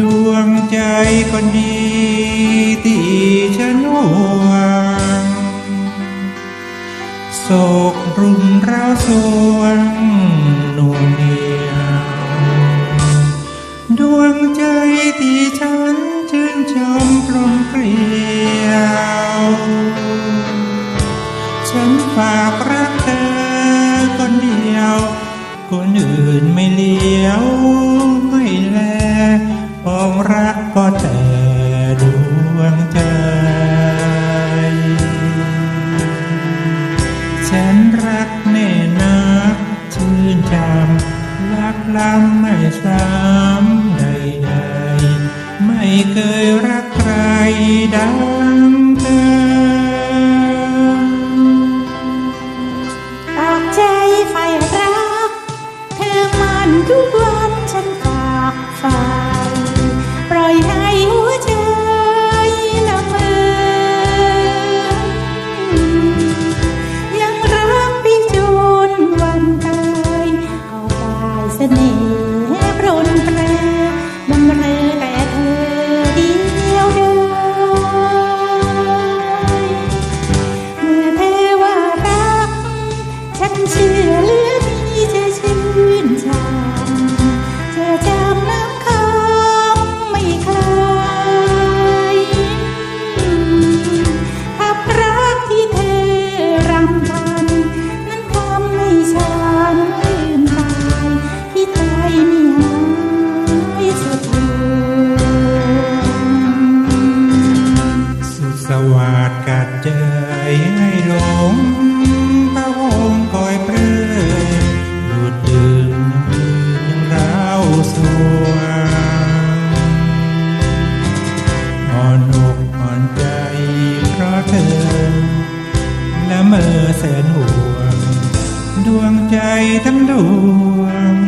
ดวงใจคนดีที่ฉันห่วงโศกรุมเราสวงหน่วงเหนียวดวงใจที่ฉันชื่นชมปลงเกลียว ฉันฝากรักเธอคนเดียว คนอื่นไม่เลี้ยว รักล้ำไม่ซ้ำใดๆ ไม่เคยรักใครดังเธอปากใจไฟรัก เธอมันทุกวัน ฉัน เมื่อแสนห่วง ดวงใจทั้งดวง